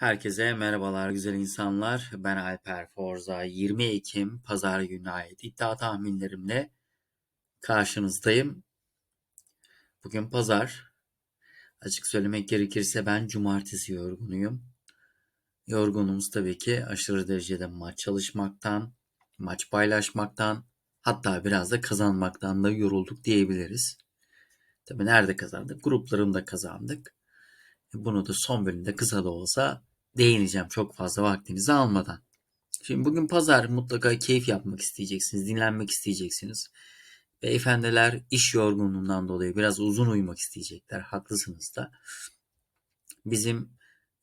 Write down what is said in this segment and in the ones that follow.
Herkese merhabalar güzel insanlar. Ben Alper Forza. 20 Ekim Pazar günü ait iddia tahminlerimle karşınızdayım. Bugün pazar. Açık söylemek gerekirse ben cumartesi yorgunuyum. Yorgunumuz tabii ki aşırı derecede maç çalışmaktan, maç paylaşmaktan, hatta biraz da kazanmaktan da yorulduk diyebiliriz. Tabii nerede kazandık? Gruplarında kazandık. Bunu da son bölümde kısa da olsa değineceğim çok fazla vaktinizi almadan. Şimdi bugün pazar mutlaka keyif yapmak isteyeceksiniz, dinlenmek isteyeceksiniz. Beyefendiler iş yorgunluğundan dolayı biraz uzun uyumak isteyecekler. Haklısınız da. Bizim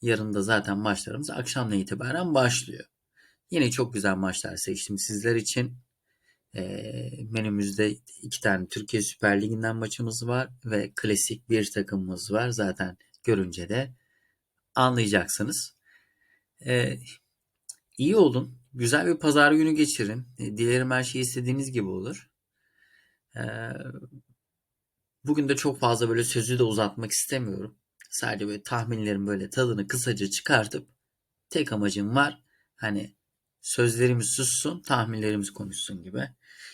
yarın da zaten maçlarımız akşamdan itibaren başlıyor. Yine çok güzel maçlar seçtim sizler için. E, menümüzde iki tane Türkiye Süper Ligi'nden maçımız var ve klasik bir takımımız var. Zaten görünce de anlayacaksınız. Ee, iyi olun. Güzel bir pazar günü geçirin. E, dilerim her şey istediğiniz gibi olur. Ee, bugün de çok fazla böyle sözü de uzatmak istemiyorum. Sadece böyle tahminlerin böyle tadını kısaca çıkartıp tek amacım var. Hani sözlerimiz sussun, tahminlerimiz konuşsun gibi.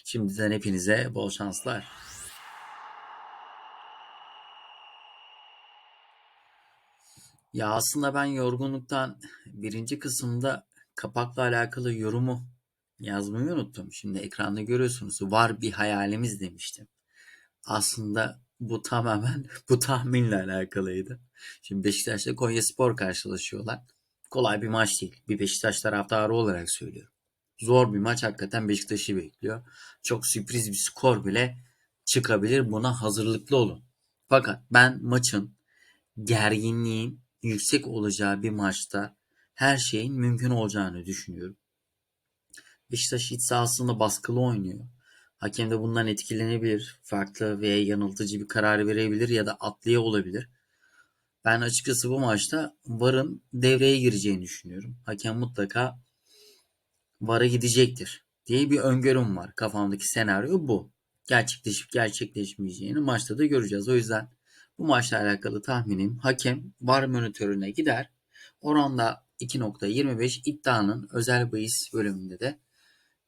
Şimdiden hepinize bol şanslar. Ya aslında ben yorgunluktan birinci kısımda kapakla alakalı yorumu yazmayı unuttum. Şimdi ekranda görüyorsunuz var bir hayalimiz demiştim. Aslında bu tamamen bu tahminle alakalıydı. Şimdi Beşiktaş'la Konya Spor karşılaşıyorlar. Kolay bir maç değil. Bir Beşiktaş taraftarı olarak söylüyorum. Zor bir maç hakikaten Beşiktaş'ı bekliyor. Çok sürpriz bir skor bile çıkabilir. Buna hazırlıklı olun. Fakat ben maçın gerginliğin yüksek olacağı bir maçta her şeyin mümkün olacağını düşünüyorum. Beşiktaş iç sahasında baskılı oynuyor. Hakem de bundan etkilenebilir. Farklı veya yanıltıcı bir karar verebilir ya da atlıya olabilir. Ben açıkçası bu maçta VAR'ın devreye gireceğini düşünüyorum. Hakem mutlaka VAR'a gidecektir diye bir öngörüm var. Kafamdaki senaryo bu. Gerçekleşip gerçekleşmeyeceğini maçta da göreceğiz. O yüzden bu maçla alakalı tahminim hakem var monitörüne gider. Oranda 2.25 iddianın özel bahis bölümünde de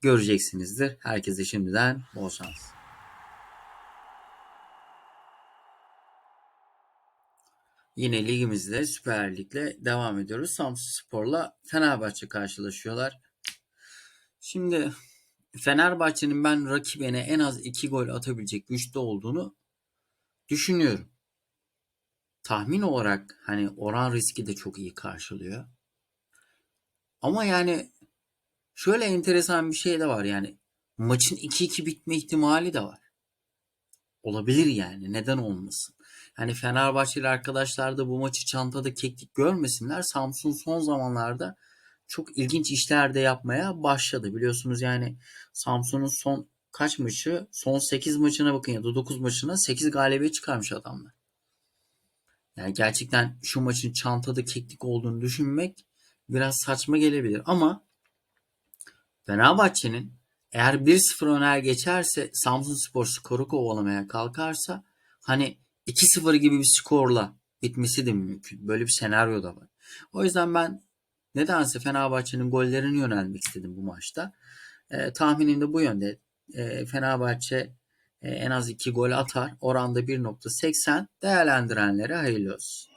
göreceksinizdir. Herkese şimdiden bol şans. Yine ligimizde Süper Lig'le devam ediyoruz. Samsun Spor'la Fenerbahçe karşılaşıyorlar. Şimdi Fenerbahçe'nin ben rakibine en az 2 gol atabilecek güçte olduğunu düşünüyorum tahmin olarak hani oran riski de çok iyi karşılıyor. Ama yani şöyle enteresan bir şey de var yani maçın 2-2 bitme ihtimali de var. Olabilir yani neden olmasın. Hani Fenerbahçeli arkadaşlar da bu maçı çantada keklik görmesinler. Samsun son zamanlarda çok ilginç işler de yapmaya başladı. Biliyorsunuz yani Samsun'un son kaç maçı? Son 8 maçına bakın ya da 9 maçına 8 galibiyet çıkarmış adamlar. Yani gerçekten şu maçın çantada keklik olduğunu düşünmek biraz saçma gelebilir. Ama Fenerbahçe'nin eğer 1-0 öner geçerse Samsun Spor skoru kovalamaya kalkarsa hani 2-0 gibi bir skorla bitmesi de mümkün. Böyle bir senaryo da var. O yüzden ben nedense Fenerbahçe'nin gollerini yönelmek istedim bu maçta. E, tahminim de bu yönde. E, Fenerbahçe en az 2 gol atar. Oranda 1.80 değerlendirenlere hayırlı olsun.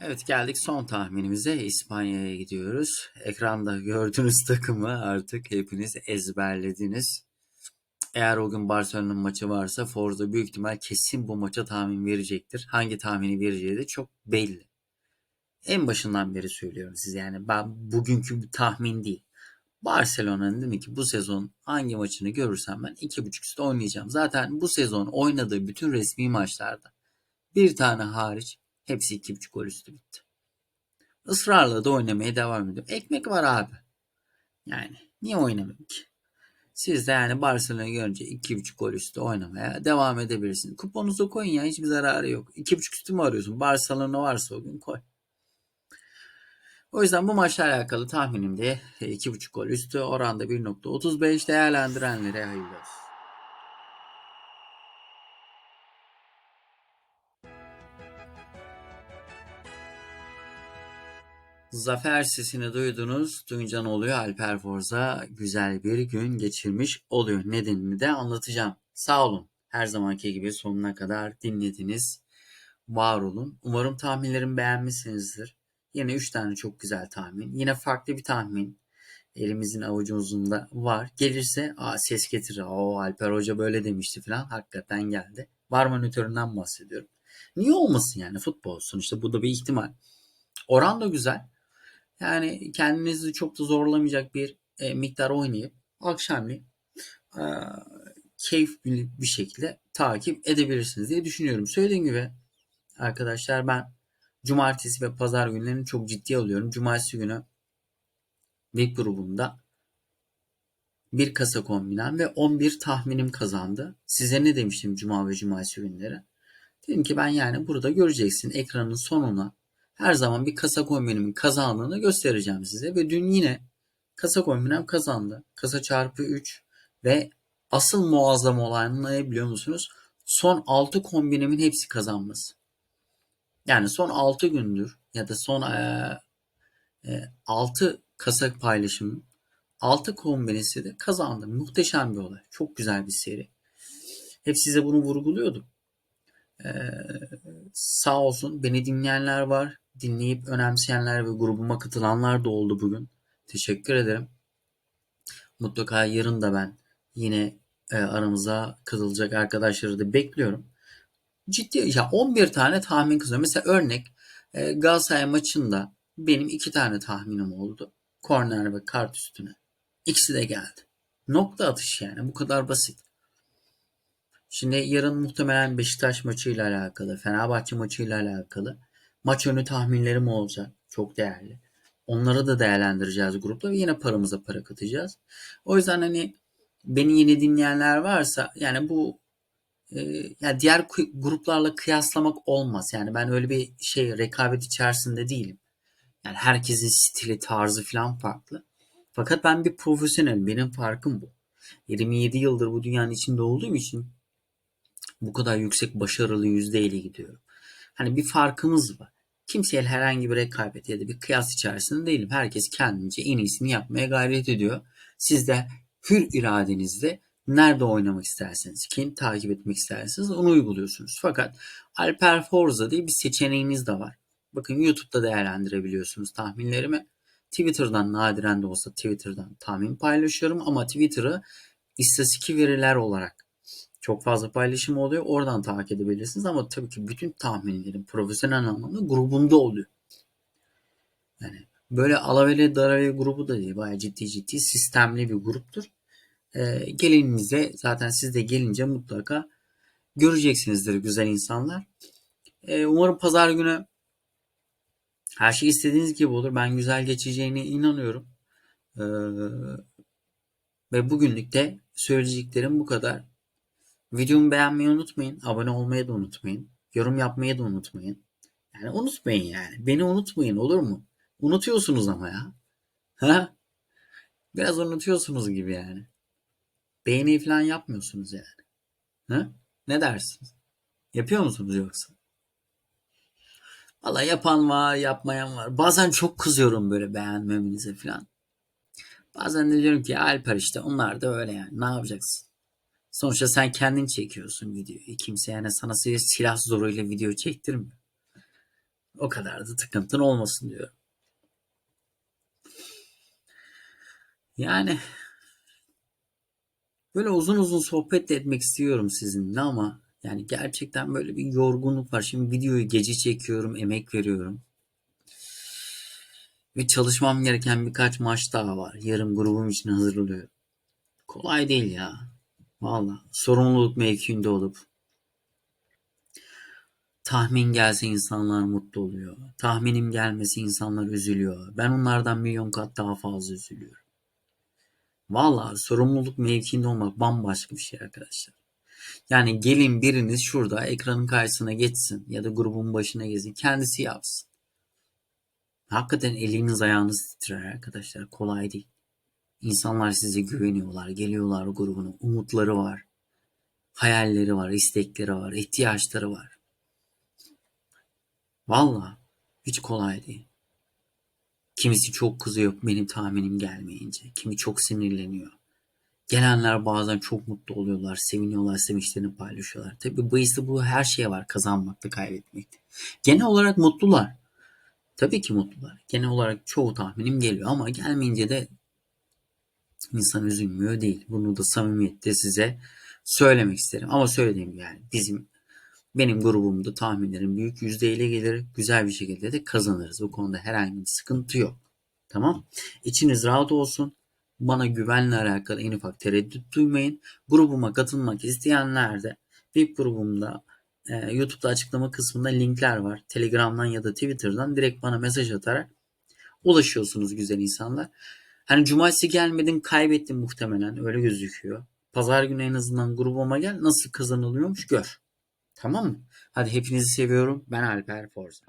Evet geldik son tahminimize. İspanya'ya gidiyoruz. Ekranda gördüğünüz takımı artık hepiniz ezberlediniz. Eğer o gün Barcelona'nın maçı varsa Forza büyük ihtimal kesin bu maça tahmin verecektir. Hangi tahmini vereceği de çok belli. En başından beri söylüyorum size yani ben bugünkü bir tahmin değil. Barcelona'nın dedi ki bu sezon hangi maçını görürsem ben 2.5 üstü oynayacağım. Zaten bu sezon oynadığı bütün resmi maçlarda bir tane hariç hepsi 2.5 gol üstü bitti. Israrla da oynamaya devam ediyor. Ekmek var abi. Yani niye oynamayayım ki? Siz de yani Barcelona'yı görünce 2.5 gol üstü oynamaya devam edebilirsiniz. Kuponuzu koyun ya hiçbir zararı yok. 2.5 üstü mü arıyorsun? Barcelona varsa o gün koy. O yüzden bu maçla alakalı tahminimde 2.5 e, gol üstü oranda 1.35 değerlendirenlere hayırlı olsun. Zafer sesini duydunuz. Düncan oluyor. Alper Forza güzel bir gün geçirmiş oluyor. Nedenini de anlatacağım. Sağ olun. Her zamanki gibi sonuna kadar dinlediniz. Var olun. Umarım tahminlerimi beğenmişsinizdir. Yine 3 tane çok güzel tahmin. Yine farklı bir tahmin. Elimizin avucumuzun var. Gelirse aa, ses getirir. O Alper Hoca böyle demişti falan. Hakikaten geldi. Var monitöründen bahsediyorum. Niye olmasın yani futbol sonuçta bu da bir ihtimal. Oran da güzel. Yani kendinizi çok da zorlamayacak bir e, miktar oynayıp akşamleyin e, keyifli bir şekilde takip edebilirsiniz diye düşünüyorum. Söylediğim gibi arkadaşlar ben cumartesi ve pazar günlerini çok ciddi alıyorum. Cumartesi günü bir grubumda bir kasa kombinem ve 11 tahminim kazandı. Size ne demiştim cuma ve cumartesi günleri? Dedim ki ben yani burada göreceksin ekranın sonuna her zaman bir kasa kombinimin kazandığını göstereceğim size. Ve dün yine kasa kombinem kazandı. Kasa çarpı 3 ve asıl muazzam olan ne biliyor musunuz? Son 6 kombinimin hepsi kazanması. Yani son 6 gündür ya da son e, e, 6 kasa paylaşımım 6 kombinesi de kazandı. Muhteşem bir olay. Çok güzel bir seri. Hep size bunu vurguluyordum. Ee, sağ olsun beni dinleyenler var. Dinleyip önemseyenler ve grubuma katılanlar da oldu bugün. Teşekkür ederim. Mutlaka yarın da ben yine e, aramıza katılacak arkadaşları da bekliyorum. Ciddi ya 11 tane tahmin kızıyor. Mesela örnek e, Galatasaray maçında benim iki tane tahminim oldu. Korner ve kart üstüne. İkisi de geldi. Nokta atış yani bu kadar basit. Şimdi yarın muhtemelen Beşiktaş maçıyla alakalı, Fenerbahçe maçıyla alakalı maç önü tahminlerim olacak. Çok değerli. Onları da değerlendireceğiz grupta ve yine paramıza para katacağız. O yüzden hani beni yeni dinleyenler varsa yani bu e, yani diğer gruplarla kıyaslamak olmaz. Yani ben öyle bir şey rekabet içerisinde değilim. Yani herkesin stili, tarzı falan farklı. Fakat ben bir profesyonelim. Benim farkım bu. 27 yıldır bu dünyanın içinde olduğum için bu kadar yüksek başarılı yüzdeyle gidiyorum. Hani bir farkımız var. Kimseye herhangi bir rekabet ya da bir kıyas içerisinde değilim. Herkes kendince en iyisini yapmaya gayret ediyor. Siz de hür iradenizle nerede oynamak isterseniz, kim takip etmek isterseniz onu uyguluyorsunuz. Fakat Alper Forza diye bir seçeneğiniz de var. Bakın YouTube'da değerlendirebiliyorsunuz tahminlerimi. Twitter'dan nadiren de olsa Twitter'dan tahmin paylaşıyorum ama Twitter'ı istatistik veriler olarak çok fazla paylaşım oluyor. Oradan takip edebilirsiniz ama tabii ki bütün tahminlerim profesyonel anlamda grubumda oluyor. Yani böyle alavele daravele grubu da değil. Bayağı ciddi ciddi sistemli bir gruptur. Gelininize zaten siz de gelince mutlaka göreceksinizdir güzel insanlar. Ee, umarım pazar günü her şey istediğiniz gibi olur. Ben güzel geçeceğine inanıyorum. Ee, ve bugünlük de söyleyeceklerim bu kadar. Videomu beğenmeyi unutmayın. Abone olmayı da unutmayın. Yorum yapmayı da unutmayın. Yani unutmayın yani. Beni unutmayın olur mu? Unutuyorsunuz ama ya. Ha? Biraz unutuyorsunuz gibi yani. Beğeni falan yapmıyorsunuz yani. Ha? Ne dersiniz? Yapıyor musunuz yoksa? Valla yapan var, yapmayan var. Bazen çok kızıyorum böyle beğenmemenize falan. Bazen de diyorum ki Alper işte onlar da öyle yani. Ne yapacaksın? Sonuçta sen kendin çekiyorsun videoyu. Kimse yani sana silah zoruyla video çektirmiyor. O kadar da tıkıntın olmasın diyor. Yani böyle uzun uzun sohbet etmek istiyorum sizinle ama yani gerçekten böyle bir yorgunluk var. Şimdi videoyu gece çekiyorum, emek veriyorum. Ve çalışmam gereken birkaç maç daha var. Yarın grubum için hazırlıyorum. Kolay değil ya. Valla sorumluluk mevkiinde olup tahmin gelse insanlar mutlu oluyor. Tahminim gelmesi insanlar üzülüyor. Ben onlardan milyon kat daha fazla üzülüyorum. Valla sorumluluk mevkiinde olmak bambaşka bir şey arkadaşlar. Yani gelin biriniz şurada ekranın karşısına geçsin ya da grubun başına gezin kendisi yapsın. Hakikaten eliniz ayağınız titrer arkadaşlar kolay değil. İnsanlar size güveniyorlar, geliyorlar grubuna, umutları var. Hayalleri var, istekleri var, ihtiyaçları var. Valla hiç kolay değil. Kimisi çok kızıyor benim tahminim gelmeyince. Kimi çok sinirleniyor. Gelenler bazen çok mutlu oluyorlar, seviniyorlar, sevinçlerini paylaşıyorlar. Tabii bu işte bu her şeye var kazanmakta, kaybetmekte. Genel olarak mutlular. Tabii ki mutlular. Genel olarak çoğu tahminim geliyor ama gelmeyince de insan üzülmüyor değil. Bunu da samimiyetle size söylemek isterim. Ama söylediğim yani bizim benim grubumda tahminlerim büyük yüzdeyle gelir. Güzel bir şekilde de kazanırız. Bu konuda herhangi bir sıkıntı yok. Tamam. İçiniz rahat olsun. Bana güvenle alakalı en ufak tereddüt duymayın. Grubuma katılmak isteyenler de VIP grubumda e, YouTube'da açıklama kısmında linkler var. Telegram'dan ya da Twitter'dan direkt bana mesaj atarak ulaşıyorsunuz güzel insanlar. Hani cumartesi gelmedin kaybettin muhtemelen öyle gözüküyor. Pazar günü en azından grubuma gel nasıl kazanılıyormuş gör. Tamam mı? Hadi hepinizi seviyorum. Ben Alper Forza.